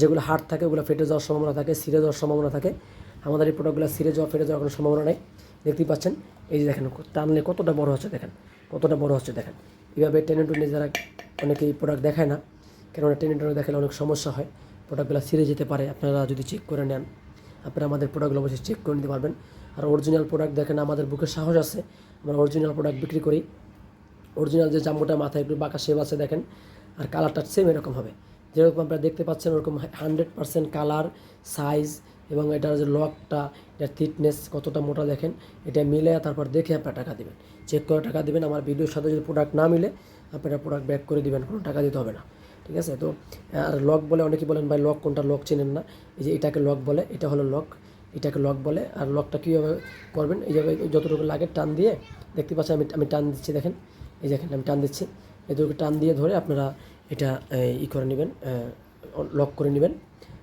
যেগুলো হার্ড থাকে, ওগুলো ফেটে যাওয়ার সম্ভাবনা থাকে সিরে যাওয়ার সম্ভাবনা থাকে। আমাদের এই প্রোডাক্টগুলো সিরে যাওয়া, ফেটে যাওয়ার কোনো সম্ভাবনা নেই। দেখতেই পাচ্ছেন, এই যে দেখেন, টানলে কতটা বড় হচ্ছে দেখেন, কতটা বড় হচ্ছে দেখেন। এইভাবে টেনে টুনে যারা অনেকেই প্রোডাক্ট দেখায় না, কেননা টেনে টুনে দেখালে অনেক সমস্যা হয় প্রোডাক্টগুলো সিরে যেতে পারে, আপনারা যদি চেক করে নেন, আপনারা আমাদের প্রোডাক্টগুলো অবশ্যই চেক করে নিতে পারবেন। আর অরিজিনাল প্রোডাক্ট দেখেন, আমাদের বুকে সাহস আছে, আমরা অরিজিনাল প্রোডাক্ট বিক্রি করি। অরিজিনাল যে জাম্বুটা মাথায় একটু বাঁকা শেপ আছে দেখেন, আর কালারটা সেম এরকম হবে। যেরকম আপনারা দেখতে পাচ্ছেন, ওরকম হান্ড্রেড পার্সেন্ট কালার সাইজ এবং এটার যে লকটা এটার থিকনেস কতটা মোটা দেখেন, এটা মিলে তারপর দেখে আপনারা টাকা দেবেন। চেক করে টাকা দেবেন, আমার ভিডিওর সাথে যদি প্রোডাক্ট না মিলে, আপনারা প্রোডাক্ট ব্যাক করে দিবেন, কোনো টাকা দিতে হবে না। ঠিক আছে? তো, আর লক বলে অনেকেই বলেন, ভাই লক কোনটা? লক চেনেন না। এই যে এটাকে লক বলে, এটা হলো লক এটাকে লক বলে, আর লকটা কীভাবে করবেন এইভাবে যতটুকু লাগে টান দিয়ে, দেখতে পাচ্ছেন, আমি আমি টান দিচ্ছি, দেখেন। এই দেখেন, আমি টান দিচ্ছি। এটুকু টান দিয়ে ধরে আপনারা এটা ই করে নেবেন লক করে নেবেন।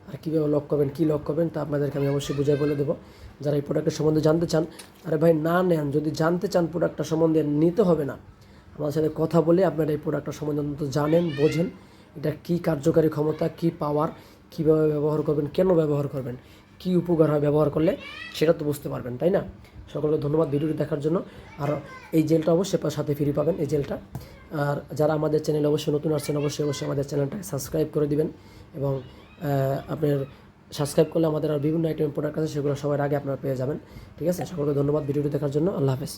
আর কীভাবে লক করবেন, কী লক করবেন তা আপনাদেরকে আমি অবশ্যই বুঝাই বলে দেবো। যারা এই প্রোডাক্টের সম্বন্ধে জানতে চান, আরে ভাই না নেন, যদি জানতে চান প্রোডাক্টটা সম্বন্ধে নিতে হবে না, আমার সাথে কথা বলে আপনারা এই প্রোডাক্টটা সম্বন্ধে অন্তত জানেন, বোঝেন, এটা কী কার্যকারী ক্ষমতা, কী পাওয়ার কীভাবে ব্যবহার করবেন, কেন ব্যবহার করবেন। কী উপকার হয় ব্যবহার করলে সেটা তো বুঝতে পারবেন, তাই না? সকলকে ধন্যবাদ ভিডিওটি দেখার জন্য। আর এই জেলটা অবশ্যই সাথে ফ্রি পাবেন, এই জেলটা। আর যারা আমাদের চ্যানেলে অবশ্যই নতুন আসছেন, অবশ্যই অবশ্যই আমাদের চ্যানেলটাকে সাবস্ক্রাইব করে দিবেন এবং আপনার সাবস্ক্রাইব করলে আমাদের আর বিভিন্ন আইটেম প্রোডাক্ট আছে, সেগুলো সবার আগে আপনারা পেয়ে যাবেন। ঠিক আছে? সকলকে ধন্যবাদ ভিডিওটি দেখার জন্য। আল্লাহ হাফেজ।